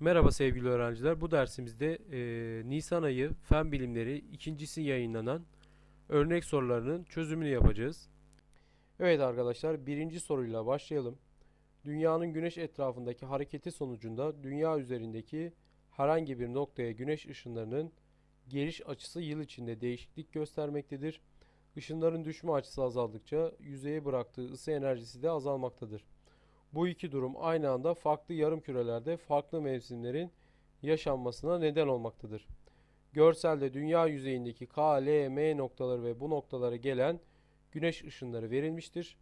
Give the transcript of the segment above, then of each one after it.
Merhaba sevgili öğrenciler. Bu dersimizde e, Nisan ayı Fen Bilimleri ikincisi yayınlanan örnek sorularının çözümünü yapacağız. Evet arkadaşlar birinci soruyla başlayalım. Dünyanın güneş etrafındaki hareketi sonucunda dünya üzerindeki herhangi bir noktaya güneş ışınlarının geliş açısı yıl içinde değişiklik göstermektedir. Işınların düşme açısı azaldıkça yüzeye bıraktığı ısı enerjisi de azalmaktadır. Bu iki durum aynı anda farklı yarım kürelerde farklı mevsimlerin yaşanmasına neden olmaktadır. Görselde dünya yüzeyindeki K, L, M noktaları ve bu noktalara gelen güneş ışınları verilmiştir.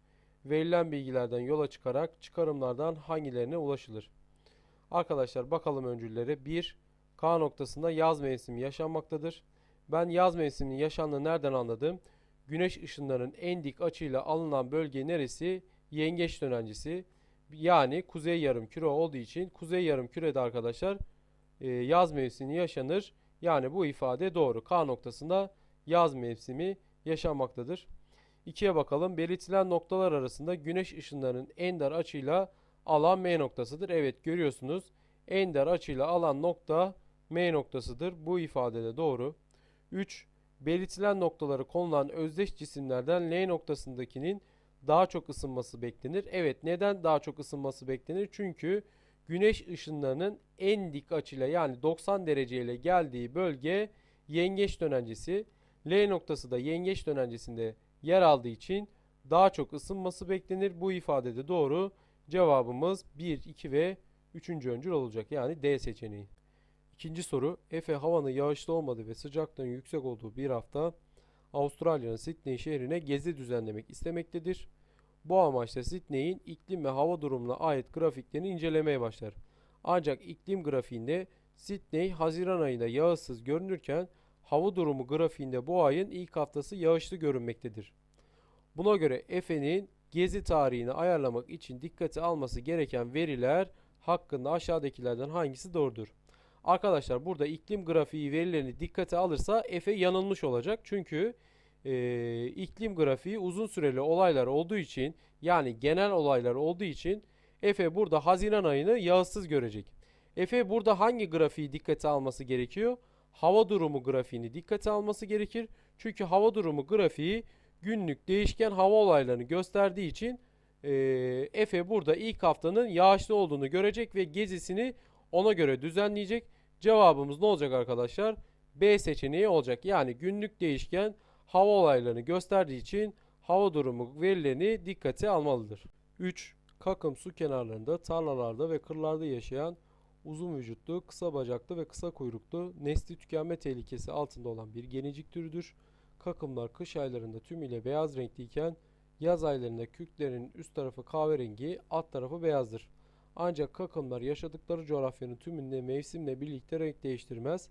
Verilen bilgilerden yola çıkarak çıkarımlardan hangilerine ulaşılır? Arkadaşlar bakalım öncüllere. 1. K noktasında yaz mevsimi yaşanmaktadır. Ben yaz mevsiminin yaşandığını nereden anladım? Güneş ışınlarının en dik açıyla alınan bölge neresi? Yengeç dönencesi. Yani kuzey yarım küre olduğu için kuzey yarım kürede arkadaşlar e, yaz mevsimi yaşanır. Yani bu ifade doğru. K noktasında yaz mevsimi yaşanmaktadır. 2'ye bakalım. Belirtilen noktalar arasında güneş ışınlarının en dar açıyla alan M noktasıdır. Evet görüyorsunuz. En dar açıyla alan nokta M noktasıdır. Bu ifade de doğru. 3. Belirtilen noktaları konulan özdeş cisimlerden L noktasındakinin daha çok ısınması beklenir. Evet neden daha çok ısınması beklenir? Çünkü güneş ışınlarının en dik açıyla yani 90 dereceyle geldiği bölge yengeç dönencesi. L noktası da yengeç dönencesinde yer aldığı için daha çok ısınması beklenir. Bu ifade de doğru. Cevabımız 1, 2 ve 3. öncül olacak. Yani D seçeneği. İkinci soru. Efe havanın yağışlı olmadığı ve sıcaklığın yüksek olduğu bir hafta Avustralya'nın Sydney şehrine gezi düzenlemek istemektedir. Bu amaçla Sydney'in iklim ve hava durumuna ait grafiklerini incelemeye başlar. Ancak iklim grafiğinde Sydney Haziran ayında yağışsız görünürken hava durumu grafiğinde bu ayın ilk haftası yağışlı görünmektedir. Buna göre Efe'nin gezi tarihini ayarlamak için dikkate alması gereken veriler hakkında aşağıdakilerden hangisi doğrudur? Arkadaşlar burada iklim grafiği verilerini dikkate alırsa Efe yanılmış olacak. Çünkü e, iklim grafiği uzun süreli olaylar olduğu için yani genel olaylar olduğu için Efe burada Haziran ayını yağışsız görecek. Efe burada hangi grafiği dikkate alması gerekiyor? Hava durumu grafiğini dikkate alması gerekir. Çünkü hava durumu grafiği günlük değişken hava olaylarını gösterdiği için e, Efe burada ilk haftanın yağışlı olduğunu görecek ve gezisini ona göre düzenleyecek. Cevabımız ne olacak arkadaşlar? B seçeneği olacak. Yani günlük değişken hava olaylarını gösterdiği için hava durumu verilerini dikkate almalıdır. 3. Kakım su kenarlarında, tarlalarda ve kırlarda yaşayan uzun vücutlu, kısa bacaklı ve kısa kuyruklu, nesli tükenme tehlikesi altında olan bir genicik türüdür. Kakımlar kış aylarında tümüyle beyaz renkliyken yaz aylarında kürklerinin üst tarafı kahverengi, alt tarafı beyazdır. Ancak kakımlar yaşadıkları coğrafyanın tümünde mevsimle birlikte renk değiştirmez.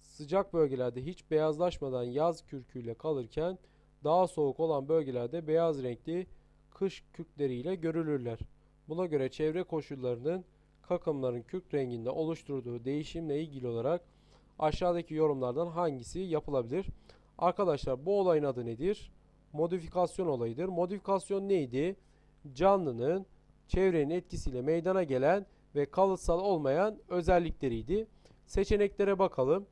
Sıcak bölgelerde hiç beyazlaşmadan yaz kürküyle kalırken daha soğuk olan bölgelerde beyaz renkli kış kürkleriyle görülürler. Buna göre çevre koşullarının kakımların kürk renginde oluşturduğu değişimle ilgili olarak aşağıdaki yorumlardan hangisi yapılabilir? Arkadaşlar bu olayın adı nedir? Modifikasyon olayıdır. Modifikasyon neydi? Canlının çevrenin etkisiyle meydana gelen ve kalıtsal olmayan özellikleriydi. Seçeneklere bakalım.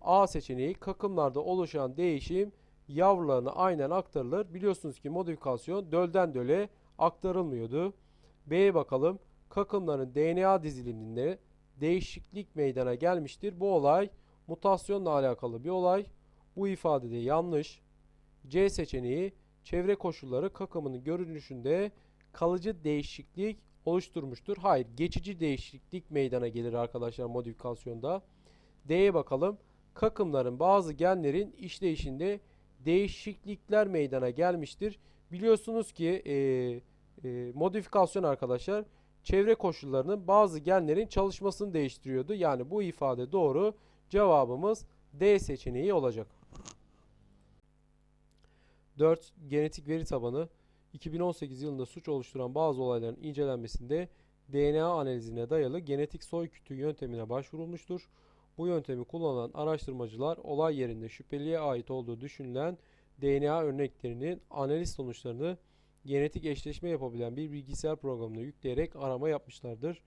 A seçeneği kakımlarda oluşan değişim yavrularına aynen aktarılır. Biliyorsunuz ki modifikasyon dölden döle aktarılmıyordu. B'ye bakalım. Kakımların DNA diziliminde değişiklik meydana gelmiştir. Bu olay mutasyonla alakalı bir olay. Bu ifade de yanlış. C seçeneği çevre koşulları kakımının görünüşünde kalıcı değişiklik oluşturmuştur. Hayır, geçici değişiklik meydana gelir arkadaşlar modifikasyonda. D'ye bakalım. Kakımların bazı genlerin işleyişinde değişiklikler meydana gelmiştir. Biliyorsunuz ki e, e, modifikasyon arkadaşlar çevre koşullarının bazı genlerin çalışmasını değiştiriyordu. Yani bu ifade doğru. Cevabımız D seçeneği olacak. 4. Genetik veri tabanı 2018 yılında suç oluşturan bazı olayların incelenmesinde DNA analizine dayalı genetik soy kütüğü yöntemine başvurulmuştur. Bu yöntemi kullanan araştırmacılar olay yerinde şüpheliye ait olduğu düşünülen DNA örneklerinin analiz sonuçlarını genetik eşleşme yapabilen bir bilgisayar programına yükleyerek arama yapmışlardır.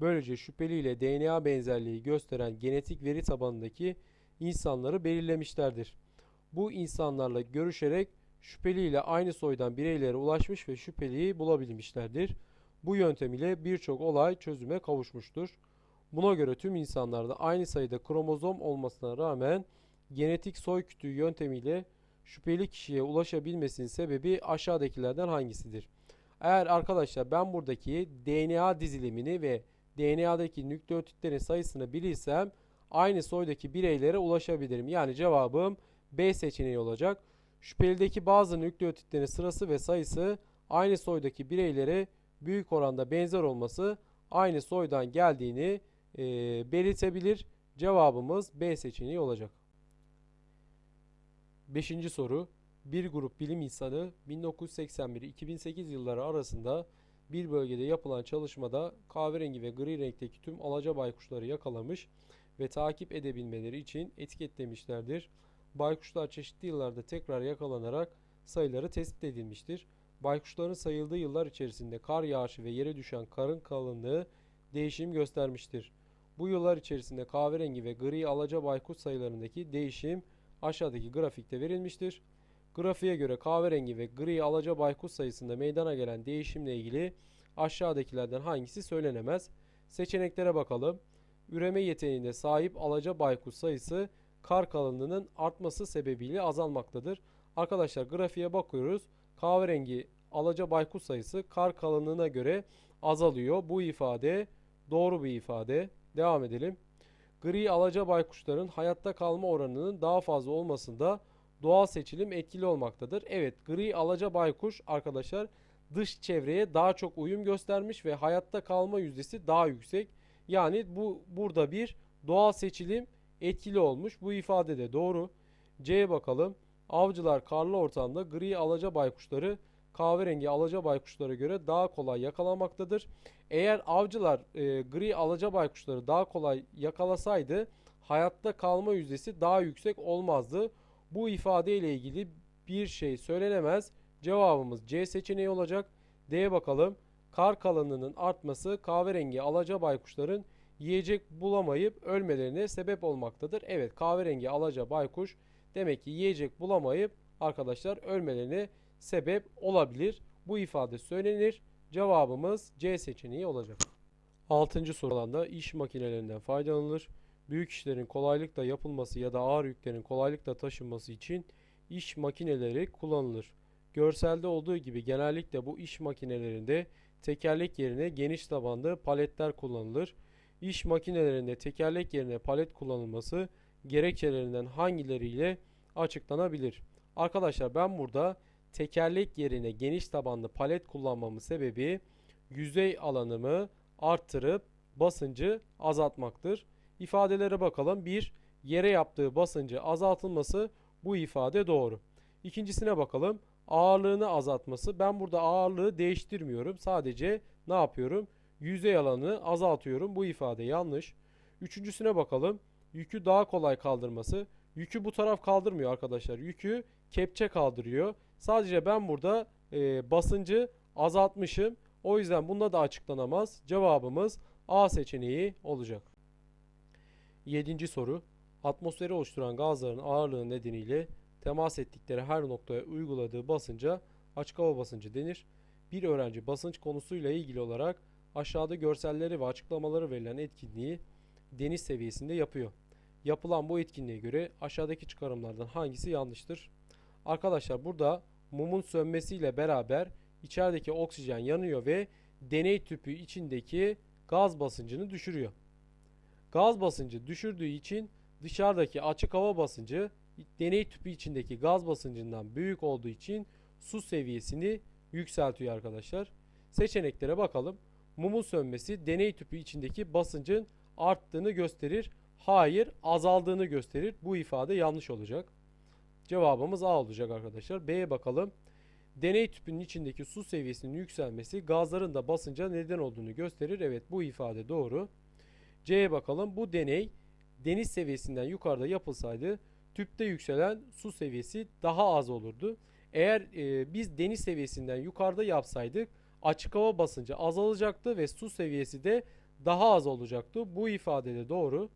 Böylece şüpheliyle DNA benzerliği gösteren genetik veri tabanındaki insanları belirlemişlerdir. Bu insanlarla görüşerek şüpheliyle aynı soydan bireylere ulaşmış ve şüpheliyi bulabilmişlerdir. Bu yöntem ile birçok olay çözüme kavuşmuştur. Buna göre tüm insanlarda aynı sayıda kromozom olmasına rağmen genetik soy kütüğü yöntemiyle şüpheli kişiye ulaşabilmesinin sebebi aşağıdakilerden hangisidir? Eğer arkadaşlar ben buradaki DNA dizilimini ve DNA'daki nükleotitlerin sayısını bilirsem aynı soydaki bireylere ulaşabilirim. Yani cevabım B seçeneği olacak. Şüphelideki bazı nükleotitlerin sırası ve sayısı aynı soydaki bireylere büyük oranda benzer olması aynı soydan geldiğini e, belirtebilir. Cevabımız B seçeneği olacak. Beşinci soru. Bir grup bilim insanı 1981-2008 yılları arasında bir bölgede yapılan çalışmada kahverengi ve gri renkteki tüm alaca baykuşları yakalamış ve takip edebilmeleri için etiketlemişlerdir. Baykuşlar çeşitli yıllarda tekrar yakalanarak sayıları tespit edilmiştir. Baykuşların sayıldığı yıllar içerisinde kar yağışı ve yere düşen karın kalınlığı değişim göstermiştir. Bu yıllar içerisinde kahverengi ve gri alaca baykuş sayılarındaki değişim aşağıdaki grafikte verilmiştir. Grafiğe göre kahverengi ve gri alaca baykuş sayısında meydana gelen değişimle ilgili aşağıdakilerden hangisi söylenemez? Seçeneklere bakalım. Üreme yeteneğine sahip alaca baykuş sayısı kar kalınlığının artması sebebiyle azalmaktadır. Arkadaşlar grafiğe bakıyoruz. Kahverengi alaca baykuş sayısı kar kalınlığına göre azalıyor. Bu ifade doğru bir ifade. Devam edelim. Gri alaca baykuşların hayatta kalma oranının daha fazla olmasında doğal seçilim etkili olmaktadır. Evet gri alaca baykuş arkadaşlar dış çevreye daha çok uyum göstermiş ve hayatta kalma yüzdesi daha yüksek. Yani bu burada bir doğal seçilim etkili olmuş. Bu ifade de doğru. C'ye bakalım. Avcılar karlı ortamda gri alaca baykuşları kahverengi alaca baykuşlara göre daha kolay yakalamaktadır. Eğer avcılar e, gri alaca baykuşları daha kolay yakalasaydı hayatta kalma yüzdesi daha yüksek olmazdı. Bu ifade ile ilgili bir şey söylenemez. Cevabımız C seçeneği olacak. D'ye bakalım. Kar kalınlığının artması kahverengi alaca baykuşların yiyecek bulamayıp ölmelerine sebep olmaktadır. Evet kahverengi alaca baykuş demek ki yiyecek bulamayıp arkadaşlar ölmelerine sebep olabilir. Bu ifade söylenir. Cevabımız C seçeneği olacak. Altıncı soru alanda iş makinelerinden faydalanılır. Büyük işlerin kolaylıkla yapılması ya da ağır yüklerin kolaylıkla taşınması için iş makineleri kullanılır. Görselde olduğu gibi genellikle bu iş makinelerinde tekerlek yerine geniş tabanlı paletler kullanılır. İş makinelerinde tekerlek yerine palet kullanılması gerekçelerinden hangileriyle açıklanabilir? Arkadaşlar ben burada tekerlek yerine geniş tabanlı palet kullanmamın sebebi yüzey alanımı arttırıp basıncı azaltmaktır. İfadelere bakalım. 1. Yere yaptığı basıncı azaltılması bu ifade doğru. İkincisine bakalım. Ağırlığını azaltması. Ben burada ağırlığı değiştirmiyorum. Sadece ne yapıyorum? Yüzey alanını azaltıyorum. Bu ifade yanlış. Üçüncüsüne bakalım. Yükü daha kolay kaldırması. Yükü bu taraf kaldırmıyor arkadaşlar. Yükü kepçe kaldırıyor. Sadece ben burada e, basıncı azaltmışım. O yüzden bunda da açıklanamaz. Cevabımız A seçeneği olacak. Yedinci soru. Atmosferi oluşturan gazların ağırlığı nedeniyle temas ettikleri her noktaya uyguladığı basınca açık hava basıncı denir. Bir öğrenci basınç konusuyla ilgili olarak aşağıda görselleri ve açıklamaları verilen etkinliği deniz seviyesinde yapıyor. Yapılan bu etkinliğe göre aşağıdaki çıkarımlardan hangisi yanlıştır? Arkadaşlar burada mumun sönmesiyle beraber içerideki oksijen yanıyor ve deney tüpü içindeki gaz basıncını düşürüyor. Gaz basıncı düşürdüğü için dışarıdaki açık hava basıncı deney tüpü içindeki gaz basıncından büyük olduğu için su seviyesini yükseltiyor arkadaşlar. Seçeneklere bakalım. Mumun sönmesi deney tüpü içindeki basıncın arttığını gösterir. Hayır azaldığını gösterir. Bu ifade yanlış olacak. Cevabımız A olacak arkadaşlar. B'ye bakalım. Deney tüpünün içindeki su seviyesinin yükselmesi gazların da basınca neden olduğunu gösterir. Evet bu ifade doğru. C'ye bakalım. Bu deney deniz seviyesinden yukarıda yapılsaydı tüpte yükselen su seviyesi daha az olurdu. Eğer e, biz deniz seviyesinden yukarıda yapsaydık açık hava basıncı azalacaktı ve su seviyesi de daha az olacaktı. Bu ifade de doğru.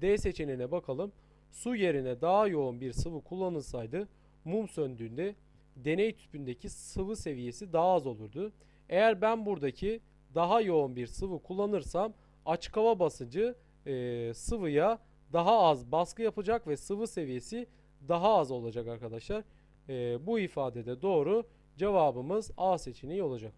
D seçeneğine bakalım. Su yerine daha yoğun bir sıvı kullanılsaydı mum söndüğünde deney tüpündeki sıvı seviyesi daha az olurdu. Eğer ben buradaki daha yoğun bir sıvı kullanırsam açık hava basıncı e, sıvıya daha az baskı yapacak ve sıvı seviyesi daha az olacak arkadaşlar. E, bu ifade de doğru. Cevabımız A seçeneği olacak.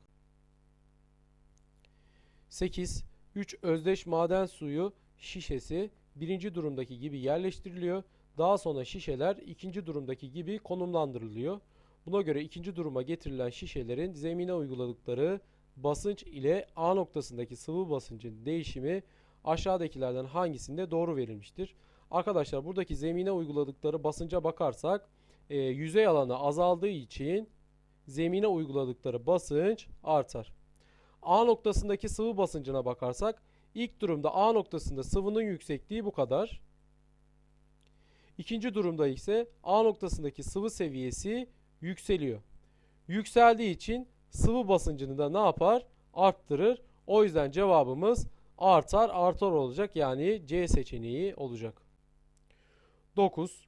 8. 3 özdeş maden suyu şişesi birinci durumdaki gibi yerleştiriliyor. Daha sonra şişeler ikinci durumdaki gibi konumlandırılıyor. Buna göre ikinci duruma getirilen şişelerin zemine uyguladıkları basınç ile A noktasındaki sıvı basıncın değişimi aşağıdakilerden hangisinde doğru verilmiştir? Arkadaşlar buradaki zemine uyguladıkları basınca bakarsak e, yüzey alanı azaldığı için zemine uyguladıkları basınç artar. A noktasındaki sıvı basıncına bakarsak ilk durumda A noktasında sıvının yüksekliği bu kadar. İkinci durumda ise A noktasındaki sıvı seviyesi yükseliyor. Yükseldiği için sıvı basıncını da ne yapar? Arttırır. O yüzden cevabımız artar artar olacak. Yani C seçeneği olacak. 9.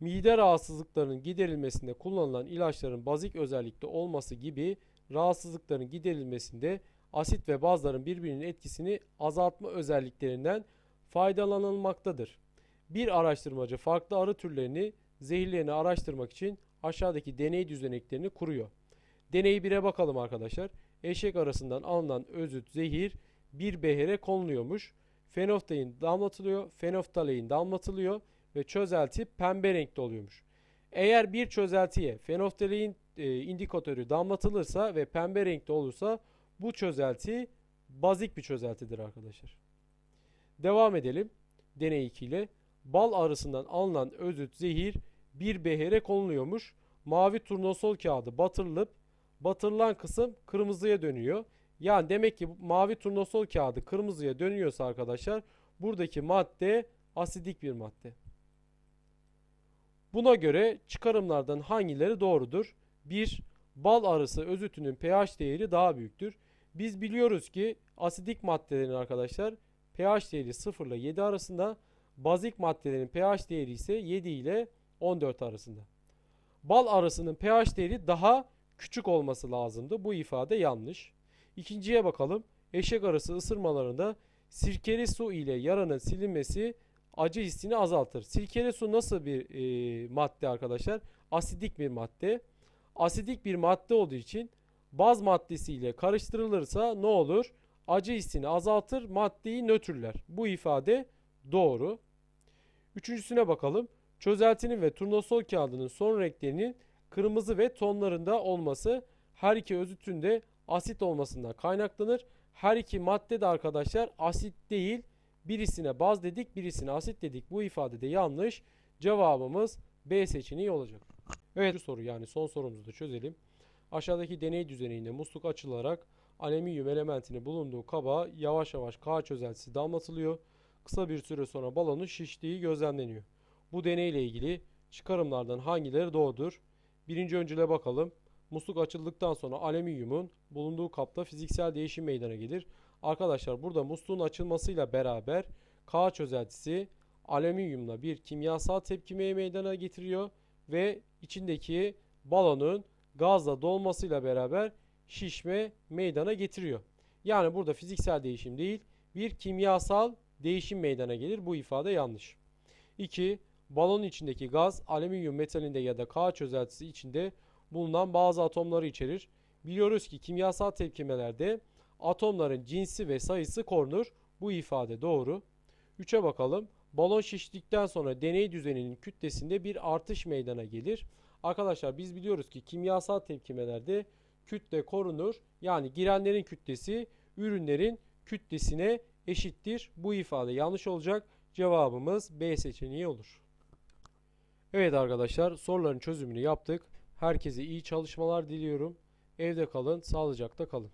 Mide rahatsızlıklarının giderilmesinde kullanılan ilaçların bazik özellikte olması gibi rahatsızlıkların giderilmesinde asit ve bazların birbirinin etkisini azaltma özelliklerinden faydalanılmaktadır. Bir araştırmacı farklı arı türlerini zehirlerini araştırmak için aşağıdaki deney düzeneklerini kuruyor. Deneyi 1'e bakalım arkadaşlar. Eşek arasından alınan özüt zehir bir behere konuluyormuş. Fenoftalin damlatılıyor, fenoftalein damlatılıyor ve çözelti pembe renkte oluyormuş. Eğer bir çözeltiye fenoftalein e, indikatörü damlatılırsa ve pembe renkte olursa bu çözelti bazik bir çözeltidir arkadaşlar. Devam edelim. Deney 2 ile bal arısından alınan özüt zehir bir behere konuluyormuş. Mavi turnusol kağıdı batırılıp batırılan kısım kırmızıya dönüyor. Yani demek ki mavi turnusol kağıdı kırmızıya dönüyorsa arkadaşlar buradaki madde asidik bir madde. Buna göre çıkarımlardan hangileri doğrudur? 1. Bal arısı özütünün pH değeri daha büyüktür. Biz biliyoruz ki asidik maddelerin arkadaşlar pH değeri 0 ile 7 arasında, bazik maddelerin pH değeri ise 7 ile 14 arasında. Bal arısının pH değeri daha küçük olması lazımdı. Bu ifade yanlış. İkinciye bakalım. Eşek arısı ısırmalarında sirkeli su ile yaranın silinmesi acı hissini azaltır. Sirkeli su nasıl bir e, madde arkadaşlar? Asidik bir madde. Asidik bir madde olduğu için baz maddesiyle karıştırılırsa ne olur? Acı hissini azaltır, maddeyi nötrler. Bu ifade doğru. Üçüncüsüne bakalım. Çözeltinin ve turnusol kağıdının son renklerinin kırmızı ve tonlarında olması her iki özütün de asit olmasından kaynaklanır. Her iki madde de arkadaşlar asit değil. Birisine baz dedik, birisine asit dedik. Bu ifade de yanlış. Cevabımız B seçeneği olacak. Evet soru yani son sorumuzu da çözelim. Aşağıdaki deney düzeninde musluk açılarak alüminyum elementinin bulunduğu kaba yavaş yavaş K çözeltisi damlatılıyor. Kısa bir süre sonra balonun şiştiği gözlemleniyor. Bu deneyle ilgili çıkarımlardan hangileri doğrudur? Birinci öncüle bakalım. Musluk açıldıktan sonra alüminyumun bulunduğu kapta fiziksel değişim meydana gelir. Arkadaşlar burada musluğun açılmasıyla beraber K çözeltisi alüminyumla bir kimyasal tepkimeye meydana getiriyor ve içindeki balonun gazla dolmasıyla beraber şişme meydana getiriyor. Yani burada fiziksel değişim değil bir kimyasal değişim meydana gelir. Bu ifade yanlış. 2. Balonun içindeki gaz alüminyum metalinde ya da K çözeltisi içinde bulunan bazı atomları içerir. Biliyoruz ki kimyasal tepkimelerde atomların cinsi ve sayısı korunur. Bu ifade doğru. 3'e bakalım. Balon şiştikten sonra deney düzeninin kütlesinde bir artış meydana gelir. Arkadaşlar biz biliyoruz ki kimyasal tepkimelerde kütle korunur. Yani girenlerin kütlesi ürünlerin kütlesine eşittir. Bu ifade yanlış olacak. Cevabımız B seçeneği olur. Evet arkadaşlar soruların çözümünü yaptık. Herkese iyi çalışmalar diliyorum. Evde kalın, sağlıcakla kalın.